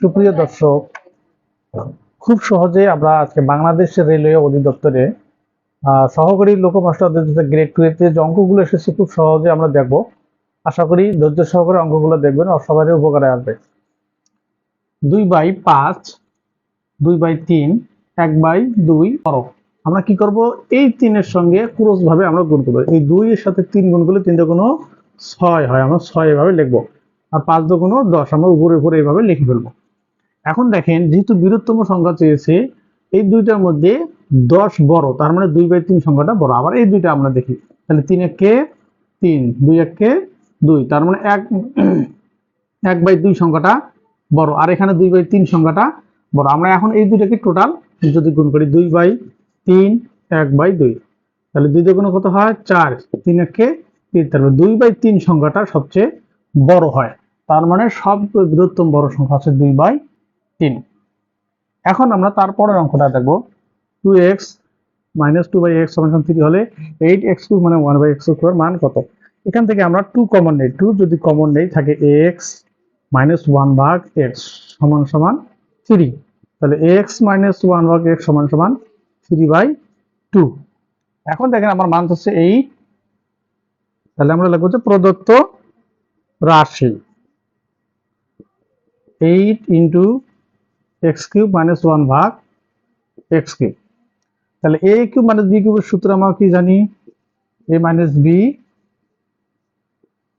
সুপ্রিয় দর্শক, খুব সহজে আমরা আজকে বাংলাদেশের রেলওয়ে অধিদপ্তরে সহকারী লোকমাস্টার অধিদপ্তর গ্রেড টু এতে যে অঙ্কগুলো এসেছে, খুব সহজে আমরা দেখব। আশা করি ধৈর্য সহকারে অঙ্কগুলো দেখবেন সবারই উপকারে আসবে। দুই বাই পাঁচ, দুই বাই তিন, এক বাই দুই করো আমরা কি করব? এই তিনের সঙ্গে ভাবে আমরা গুণ করব। এই দুই এর সাথে তিন গুণ করলে তিনটা কোনো ছয় হয়। আমরা ছয় এভাবে লিখব। আর পাঁচ দু দুগুণও দশ, আমরা উপরে উপরে এইভাবে লিখে ফেলব। এখন দেখেন, যেহেতু বৃহত্তম সংখ্যা চেয়েছে, এই দুইটার মধ্যে দশ বড়, তার মানে দুই বাই তিন সংখ্যাটা বড়। আবার এই দুইটা আমরা দেখি, তাহলে তিন এককে তিন, দুই এককে দুই, তার মানে এক এক বাই দুই সংখ্যাটা বড়, আর এখানে দুই বাই তিন সংখ্যাটা বড়। আমরা এখন এই দুইটাকে টোটাল যদি গুণ করি, দুই বাই তিন, এক বাই দুই, তাহলে দুই দুগুণ কত হয়? চার, তিন একে তিন তাহলে দুই বাই তিন সংখ্যাটা সবচেয়ে বড় হয়। তার মানে সব বৃহত্তম বড় সংখ্যা হচ্ছে দুই বাই তিন। এখন আমরা তারপরের অঙ্কটা দেখব। Two x minus two by x সমান থ্রি হলে এইট এক্স কিউব মানে ওয়ান বাই এক্স স্কোয়ার মান কত? এখান থেকে আমরা টু কমন নেই। টু যদি কমন নেই, থাকে এক্স মাইনাস ওয়ান ভাগ এক্স সমান সমান থ্রি তাহলে এক্স মাইনাস ওয়ান ভাগ এক্স সমান সমান থ্রি বাই টু এখন দেখেন আমার মান হচ্ছে এইট তাহলে আমরা লিখব যে প্রদত্ত রাশি। Eight into x cube minus one ভাগ এক্স কিউব তাহলে এ কিউব মাইনাস বি কিউবের সূত্র আমরা কি জানি? এ মাইনাস বি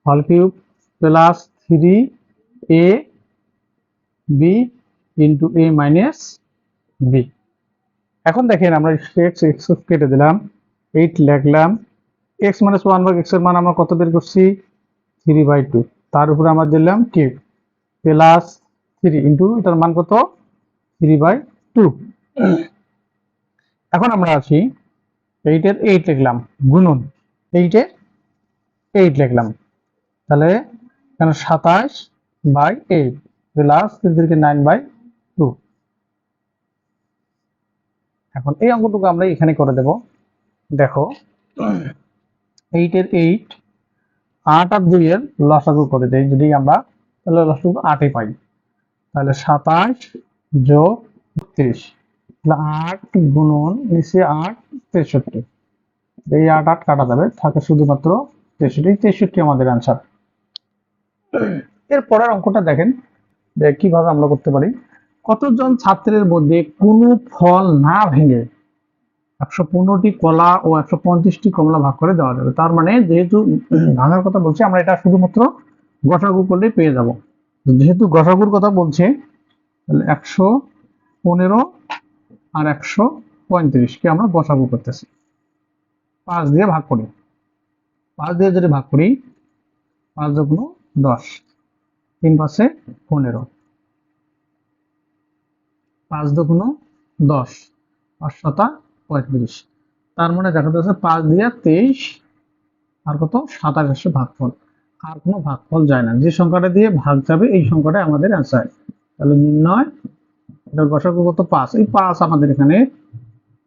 হল cube plus three a b into a minus b এখন দেখেন আমরা এক্স এক্স কেটে দিলাম এইট লিখলাম এক্স মাইনাস ওয়ান ভাগ এক্সের মান আমরা কত বের করছি? থ্রি বাই টু তার উপরে আমরা দিলাম কিউব প্লাস থ্রি ইন্টু এটার মান কত? থ্রি বাই টু এখন আমরা আছি এইটের এইট লিখলাম। গুণন এইটের এইট লিখলাম। তাহলে এখানে সাতাশ by eight plus nine by two এখন এই অঙ্কটুকু আমরা এখানে করে দেব। দেখো এইটের এইট আট আর দুইয়ের লসাগু করে দেয় যদি আমরা তাহলে লসাগু আটই পাই। তাহলে সাতাশ যোগ বত্রিশ। আট গুণন নিচে আট, তেষট্টি। এই আট আট কাটা যাবে, থাকে শুধুমাত্র তেষট্টি। তেষট্টি আমাদের অ্যান্সার এর পরের অঙ্কটা দেখেন কীভাবে আমরা করতে পারি। কতজন ছাত্রের মধ্যে কোনো ফল না ভেঙে একশো পনেরোটি কলা ও একশো পঞ্চাশটি কমলা ভাগ করে দেওয়া যাবে? তার মানে যেহেতু ভাঙার কথা বলছি, আমরা এটা শুধুমাত্র গসাগু করলে পেয়ে যাব। যেহেতু গসাগুর কথা বলছে তাহলে একশো পনেরো আর একশো পঁয়ত্রিশকে আমরা গসাগু করতেছি। পাঁচ দিয়ে ভাগ করি। পাঁচ দিয়ে যদি ভাগ করি, পাঁচ দশ, তিন পাশে পনেরো। পাঁচ দশ শতা পঁয়ত্রিশ। তার মানে দেখা পাঁচ দিয়ে তেইশ আর কত? সাতাশ ভাগফল। আর কোনো ভাগফল যায় না। যে সংখ্যাটা দিয়ে ভাগ যাবে, এই সংখ্যাটা আমাদের অ্যান্সার তাহলে নির্ণয় এটা কত? পাঁচ। এই পাঁচ আমাদের এখানে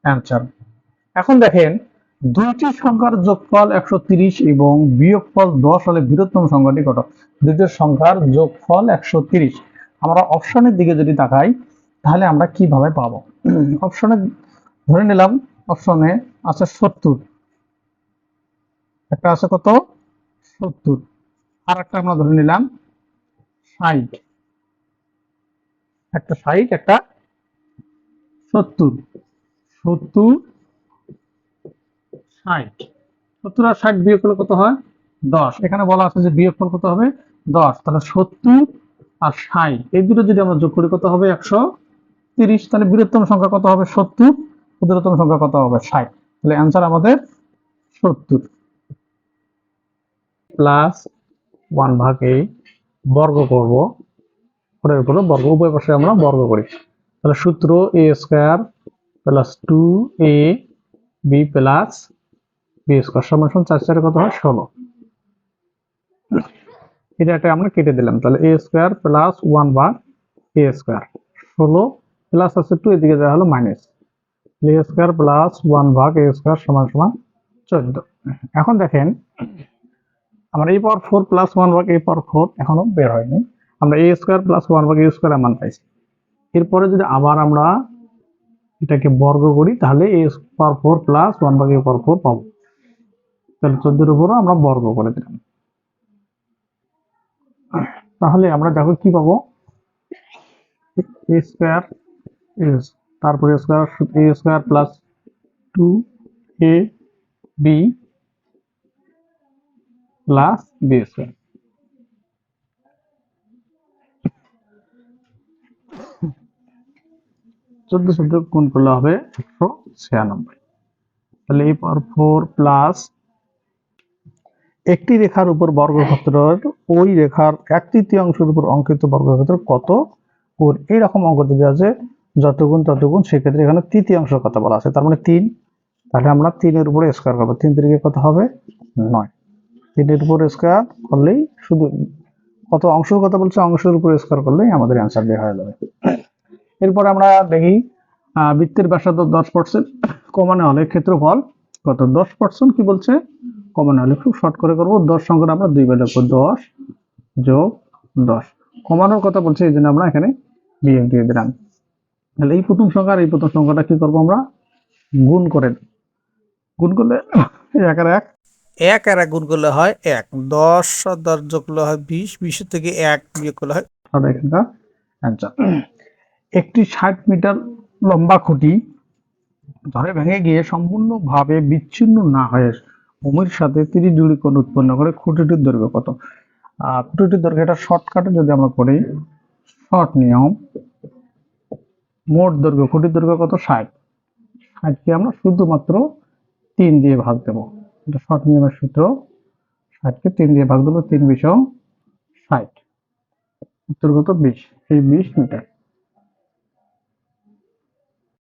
অ্যান্সার এখন দেখেন, দুইটি সংখ্যার যোগফল একশো তিরিশ এবং বিয়োগফল দশ হলে বৃহত্তম সংখ্যাটি কত? দুইটি সংখ্যার যোগফল একশো তিরিশ। আমরা অপশনের দিকে যদি তাকাই, তাহলে আমরা কীভাবে পাবো? অপশনে ধরে নিলাম, অপশনে আছে সত্তর। একটা আছে কত? সত্তর। আর একটা আমরা ধরে নিলাম, ষাট। একটা ষাট একটা সত্তর। সত্তর ষাট। সত্তর আর ষাট বিয়োগ করলে কত হয়? দশ। এখানে বলা আছে যে বিয়োগ কত হবে? দশ। তাহলে সত্তর আর ষাট, এই দুটো যদি আমরা যোগ করি কত হবে? একশো তিরিশ। তাহলে বৃহত্তম সংখ্যা কত হবে? সত্তর। ক্ষুদ্রতম সংখ্যা কত হবে? ষাট। তাহলে অ্যান্সার আমাদের সত্তর। প্লাস ওয়ান ভাগ বর্গ করব। পরের উপরে বর্গ, উভয় পাশে আমরা বর্গ করি। তাহলে সূত্র a square plus two a b plus b square সমান সমান চার চারে কত হয়? ষোলো। এটা একটা আমরা কেটে দিলাম। তাহলে এ স্কোয়ার প্লাস ওয়ান ভাগ এ স্কোয়ার ষোলো প্লাস আছে টু এদিকে দেওয়া হলো minus a square plus one ভাগ এ স্কোয়ার সমান সমান চোদ্দ। এখন দেখেন, আমার এই পাওয়ার ফোর প্লাস ওয়ান ভাগ এই পাওয়ার ফোর এখনও বের হয়নি। আমরা এ স্কোয়ার প্লাস ওয়ান ভাগ এ স্কোয়ার মান পাইছি। এরপরে যদি আবার আমরা এটাকে বর্গ করি, তাহলে a power four plus one ভাগ এ পাওয়ার ফোর পাবো। তাহলে চোদ্দের উপরও আমরা বর্গ করে দিলাম। তাহলে আমরা দেখো কি পাবো? এ স্কোয়ার এস তারপরে square a square plus two a b plus b square চোদ্দ চোদ্দ গুণ করলে হবে একশো ছিয়ানব্বই। তাহলে এই পাওয়ার ফোর প্লাস একটি রেখার উপর বর্গক্ষেত্রের ওই রেখার এক তৃতীয়াংশের উপর অঙ্কিত বর্গক্ষেত্র কত? কোণ এইরকম অঙ্ক যদি আছে যত গুণ তত গুণ সেক্ষেত্রে এখানে তৃতীয়াংশ কথা বলা আছে। তার মানে তিন। তাহলে আমরা তিনের উপরে স্কোয়ার করব। তিন তিরিকে কত হবে? নয়। তিনের উপর স্কোয়ার করলেই শুধু কত অংশের কথা বলছে, অংশের উপর স্কোয়ার করলেই আমাদের অ্যান্সার বের হয়ে যাবে। এরপর আমরা দেখি আহ, বৃত্তের ব্যাসার্ধ দশ পার্সেন্ট কমানো হলে ক্ষেত্রফল কত? দশ পার্সেন্ট কি বলছে? কমানো হলে খুব শর্ট করে করব। দশ সংখ্যাটা আমরা দুই বেলা করব দশ যোগ দশ। কমানোর কথা বলছে এই জন্য আমরা এখানে বিয়োগ দিয়ে দিলাম। তাহলে এই প্রথম সংখ্যা আর এই প্রথম সংখ্যাটা কি করব আমরা? গুণ করে গুণ করলে এক আর এক। এক আর এক গুণ করলে হয় এক। দশ আর দশ যোগ করলে হয় বিশ। বিশের থেকে এক বিয়োগ করলে হয় তাহলে এখানকার অ্যান্সার একটি ষাট মিটার লম্বা খুঁটি ধরে ভেঙে গিয়ে সম্পূর্ণভাবে বিচ্ছিন্ন না হয়ে ভূমির সাথে তিরিশ ডিগ্রি কোণ উৎপন্ন করে খুঁটিটির দৈর্ঘ্য কত? আহ, খুঁটিটির দৈর্ঘ্য এটা শর্টকাটে যদি আমরা করি শর্ট নিয়ম মোট দৈর্ঘ্য খুঁটির দৈর্ঘ্য কত? ষাট। ষাটকে আমরা শুধুমাত্র তিন দিয়ে ভাগ দেবো। এটা শর্ট নিয়মের সূত্র। ষাটকে তিন দিয়ে ভাগ দেবো তিন বিষম ষাট। উত্তর কত? বিশ। এই বিশ মিটার।